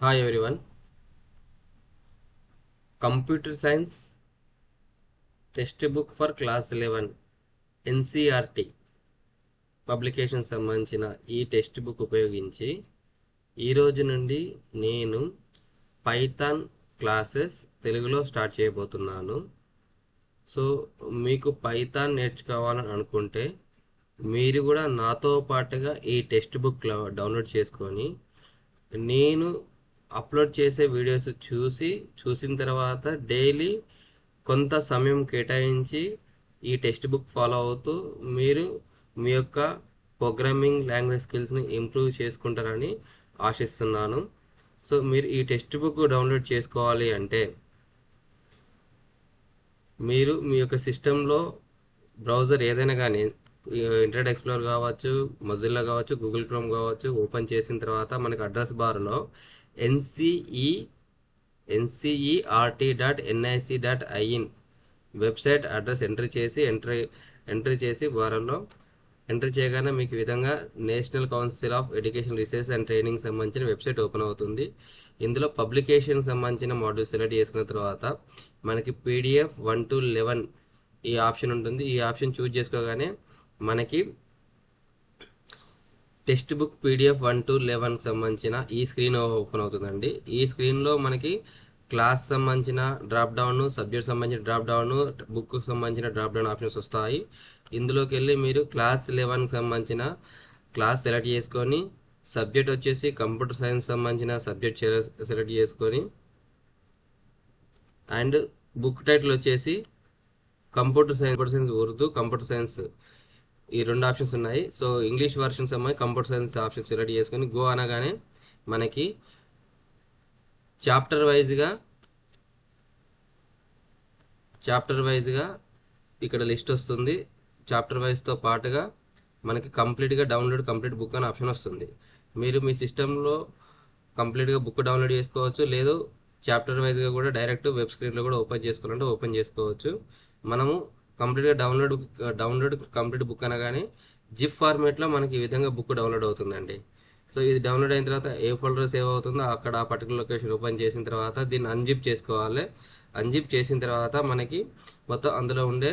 Hi everyone computer science text book for class eleven NCERT publication సంబంధించిన ఈ text book ఉపయోగించి ఈ రోజు నుండి నేను పైథాన్ క్లాసెస్ తెలుగులో స్టార్ట్ చేయబోతున్నాను. సో మీకు పైథాన్ నేర్చుకోవాలని అనుకుంటే మీరు కూడా నాతో పాటుగా ఈ టెక్స్ట్ బుక్ డౌన్లోడ్ చేసుకొని నేను అప్లోడ్ చేసే వీడియోస్ చూసి చూసిన తర్వాత డైలీ కొంత సమయం కేటాయించి ఈ టెక్స్ట్ బుక్ ఫాలో అవుతూ మీరు మీ యొక్క ప్రోగ్రామింగ్ లాంగ్వేజ్ స్కిల్స్ని ఇంప్రూవ్ చేసుకుంటారని ఆశిస్తున్నాను. సో మీరు ఈ టెక్స్ట్ బుక్ డౌన్లోడ్ చేసుకోవాలి అంటే మీరు మీ యొక్క సిస్టంలో బ్రౌజర్ ఏదైనా కానీ ఇంటర్నెట్ ఎక్స్ప్లోర్ కావచ్చు మొజిల్లా కావచ్చు గూగుల్ క్రోమ్ కావచ్చు ఓపెన్ చేసిన తర్వాత మనకి అడ్రస్ బార్లో NCE NCERT dot NIC dot IN website address entry చేసి ఎంట్రీ ఎంట్రీ చేసి వారంలో ఎంట్రీ చేయగానే మీకు విధంగా National Council of Education Research and Training సంబంధించిన వెబ్సైట్ ఓపెన్ అవుతుంది. ఇందులో పబ్లికేషన్ సంబంధించిన మాడ్యూల్ సెలెక్ట్ చేసుకున్న తర్వాత మనకి పీడిఎఫ్ వన్ టు లెవెన్ ఈ ఆప్షన్ ఉంటుంది. ఈ ఆప్షన్ చూజ్ చేసుకోగానే మనకి text book PDF one two లెవెన్కి సంబంధించిన ఈ స్క్రీన్ ఓపెన్ అవుతుందండి. ఈ స్క్రీన్లో మనకి క్లాస్ సంబంధించిన డ్రాప్ డౌన్ సబ్జెక్ట్ సంబంధించిన డ్రాప్ డౌన్ బుక్ సంబంధించిన డ్రాప్ డౌన్ ఆప్షన్స్ వస్తాయి. ఇందులోకి వెళ్ళి మీరు క్లాస్ లెవెన్కి సంబంధించిన క్లాస్ సెలెక్ట్ చేసుకొని సబ్జెక్ట్ వచ్చేసి కంప్యూటర్ సైన్స్ సంబంధించిన సబ్జెక్ట్ సెలెక్ట్ చేసుకొని అండ్ బుక్ టైటిల్ వచ్చేసి computer science computer science Urdu computer science ఈ రెండు ఆప్షన్స్ ఉన్నాయి. సో ఇంగ్లీష్ వర్షన్స్ అమ్మాయి కంప్యూటర్ సైన్స్ ఆప్షన్ సెలెక్ట్ చేసుకొని గో అనగానే మనకి చాప్టర్ వైజ్గా చాప్టర్ వైజ్గా ఇక్కడ లిస్ట్ వస్తుంది. చాప్టర్ వైజ్తో పాటుగా మనకి కంప్లీట్గా డౌన్లోడ్ కంప్లీట్ బుక్ అనే ఆప్షన్ వస్తుంది. మీరు మీ సిస్టంలో కంప్లీట్గా బుక్ డౌన్లోడ్ చేసుకోవచ్చు. లేదు చాప్టర్ వైజ్గా కూడా డైరెక్ట్ వెబ్ స్క్రీన్లో కూడా ఓపెన్ చేసుకోవాలంటే ఓపెన్ చేసుకోవచ్చు. మనము కంప్లీట్గా డౌన్లోడ్ డౌన్లోడ్ కంప్లీట్ బుక్ అనగానే జిప్ ఫార్మేట్లో మనకి ఈ విధంగా బుక్ డౌన్లోడ్ అవుతుందండి. సో ఇది డౌన్లోడ్ అయిన తర్వాత ఏ ఫోల్డర్ సేవ్ అవుతుందో అక్కడ ఆ పర్టికులర్ లొకేషన్ ఓపెన్ చేసిన తర్వాత దీన్ని అన్జిప్ చేసుకోవాలి. అన్జిప్ చేసిన తర్వాత మనకి మొత్తం అందులో ఉండే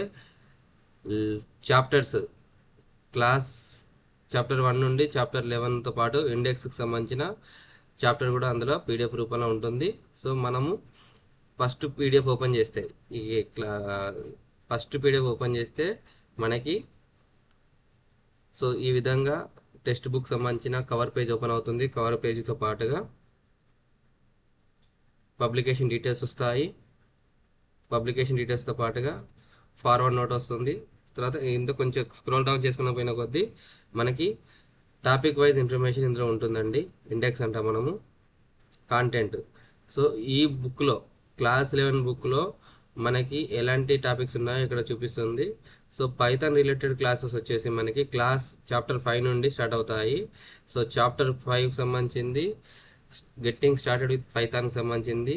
చాప్టర్స్ క్లాస్ చాప్టర్ వన్ నుండి చాప్టర్ లెవెన్తో పాటు ఇండెక్స్కి సంబంధించిన చాప్టర్ కూడా అందులో పీడిఎఫ్ రూపంలో ఉంటుంది. సో మనము ఫస్ట్ పీడిఎఫ్ ఓపెన్ చేస్తే ఈ ఫస్ట్ పీడిఎఫ్ ఓపెన్ చేస్తే మనకి సో ఈ విధంగా టెక్స్ట్ బుక్ సంబంధించిన కవర్ పేజ్ ఓపెన్ అవుతుంది. కవర్ పేజీతో పాటుగా పబ్లికేషన్ డీటెయిల్స్ వస్తాయి. పబ్లికేషన్ డీటెయిల్స్తో పాటుగా ఫార్వర్డ్ నోట్ వస్తుంది. తర్వాత ఇందులో కొంచెం స్క్రోల్ డౌన్ చేసుకున్న పోయిన కొద్దీ మనకి టాపిక్ వైజ్ ఇన్ఫర్మేషన్ ఇందులో ఉంటుందండి. ఇండెక్స్ అంటాం మనము. కాంటెంట్. సో ఈ బుక్లో క్లాస్ లెవెన్ బుక్లో మనకి ఎలాంటి టాపిక్స్ ఉన్నాయో ఇక్కడ చూపిస్తుంది. సో పైథాన్ రిలేటెడ్ క్లాసెస్ వచ్చేసి మనకి క్లాస్ చాప్టర్ ఫైవ్ నుండి స్టార్ట్ అవుతాయి. సో చాప్టర్ ఫైవ్కి సంబంధించింది గెట్టింగ్ స్టార్టెడ్ విత్ పైథాన్కి సంబంధించింది.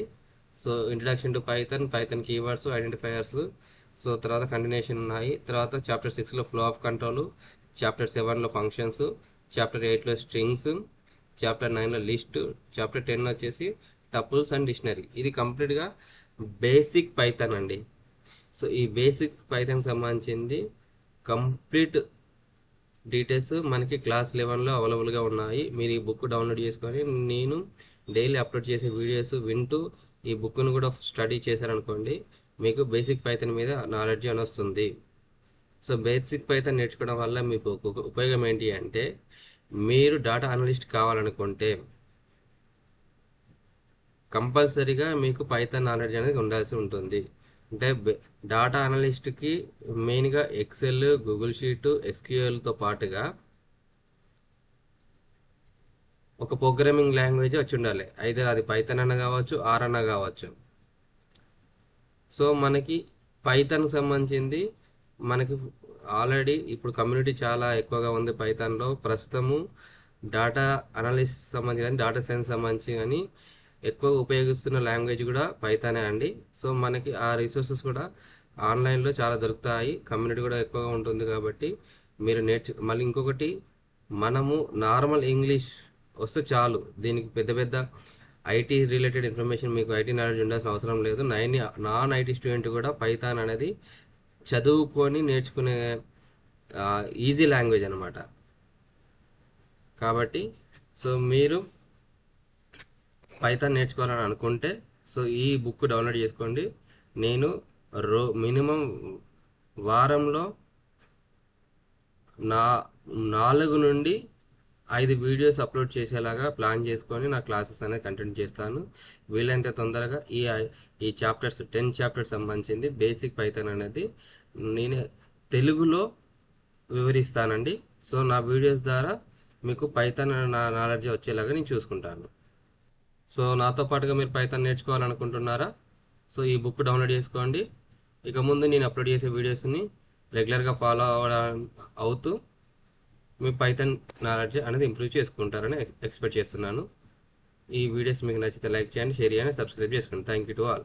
So introduction to Python Python keywords identifiers so తర్వాత కంటిన్యూషన్ ఉన్నాయి. తర్వాత చాప్టర్ సిక్స్లో ఫ్లో ఆఫ్ కంట్రోల్ చాప్టర్ సెవెన్లో ఫంక్షన్స్ చాప్టర్ ఎయిట్లో స్ట్రింగ్స్ చాప్టర్ నైన్లో లిస్ట్ చాప్టర్ టెన్ వచ్చేసి టపుల్స్ అండ్ డిక్షనరీ ఇది కంప్లీట్గా బేసిక్ పైథాన్ అండి. సో ఈ బేసిక్ పైథాన్ సంబంధించింది కంప్లీట్ డీటెయిల్స్ మనకి క్లాస్ లెవెన్లో అవైలబుల్గా ఉన్నాయి. మీరు ఈ బుక్ డౌన్లోడ్ చేసుకొని నేను డైలీ అప్లోడ్ చేసే వీడియోస్ వింటూ ఈ బుక్ను కూడా స్టడీ చేశారనుకోండి మీకు బేసిక్ పైథాన్ మీద నాలెడ్జ్ అని వస్తుంది. సో బేసిక్ పైథాన్ నేర్చుకోవడం వల్ల మీకు ఉపయోగం ఏంటి అంటే మీరు డేటా అనలిస్ట్ కావాలనుకుంటే కంపల్సరీగా మీకు పైథాన్ నాలెడ్జ్ అనేది ఉండాల్సి ఉంటుంది. అంటే డాటా అనలిస్ట్కి మెయిన్గా ఎక్సెల్ గూగుల్ షీట్ ఎస్క్యూఎల్తో పాటుగా ఒక ప్రోగ్రామింగ్ లాంగ్వేజ్ వచ్చి ఉండాలి. అయితే అది పైథాన్ అన్న కావచ్చు ఆర్ అన్న కావచ్చు. సో మనకి పైథాన్కి సంబంధించింది మనకి ఆల్రెడీ ఇప్పుడు కమ్యూనిటీ చాలా ఎక్కువగా ఉంది పైథాన్లో ప్రస్తుతము డాటా అనలిస్ట్ సంబంధించి కానీ డాటా సైన్స్ సంబంధించి కానీ ఎక్కువ ఉపయోగిస్తున్న లాంగ్వేజ్ కూడా పైథానే అండి. సో మనకి ఆ రిసోర్సెస్ కూడా ఆన్లైన్లో చాలా దొరుకుతాయి. కమ్యూనిటీ కూడా ఎక్కువగా ఉంటుంది కాబట్టి మీరు నేర్చు మళ్ళీ ఇంకొకటి మనము నార్మల్ ఇంగ్లీష్ వస్తే చాలు. దీనికి పెద్ద పెద్ద ఐటీ రిలేటెడ్ ఇన్ఫర్మేషన్ మీకు ఐటీ నాలెడ్జ్ ఉండాల్సిన అవసరం లేదు. నైన్ నాన్ ఐటీ స్టూడెంట్ కూడా పైథాన్ అనేది చదువుకొని నేర్చుకునే ఈజీ లాంగ్వేజ్ అనమాట కాబట్టి సో మీరు పైథాన్ నేర్చుకోవాలని అనుకుంటే సో ఈ బుక్ డౌన్లోడ్ చేసుకోండి. నేను రో మినిమం వారంలో నా నాలుగు నుండి ఐదు వీడియోస్ అప్లోడ్ చేసేలాగా ప్లాన్ చేసుకొని నా క్లాసెస్ అనేది కంటిన్యూ చేస్తాను. వీలైనంత తొందరగా ఈ ఈ చాప్టర్స్ టెన్ చాప్టర్స్ సంబంధించింది బేసిక్ పైథాన్ అనేది నేను తెలుగులో వివరిస్తానండి. సో నా వీడియోస్ ద్వారా మీకు పైథాన్ నా నాలెడ్జ్ వచ్చేలాగా నేను చూసుకుంటాను. సో నాతో పాటుగా మీరు పైథాన్ నేర్చుకోవాలనుకుంటున్నారా? సో ఈ బుక్ డౌన్లోడ్ చేసుకోండి. ఇక ముందు నేను అప్లోడ్ చేసే వీడియోస్ని రెగ్యులర్గా ఫాలో అవ్వడం అవుతూ మీ పైథాన్ నాలెడ్జ్ అనేది ఇంప్రూవ్ చేసుకుంటారని ఎక్స్పెక్ట్ చేస్తున్నాను. ఈ వీడియోస్ మీకు నచ్చితే లైక్ చేయండి షేర్ చేయండి సబ్స్క్రైబ్ చేసుకోండి థ్యాంక్ యూ టు ఆల్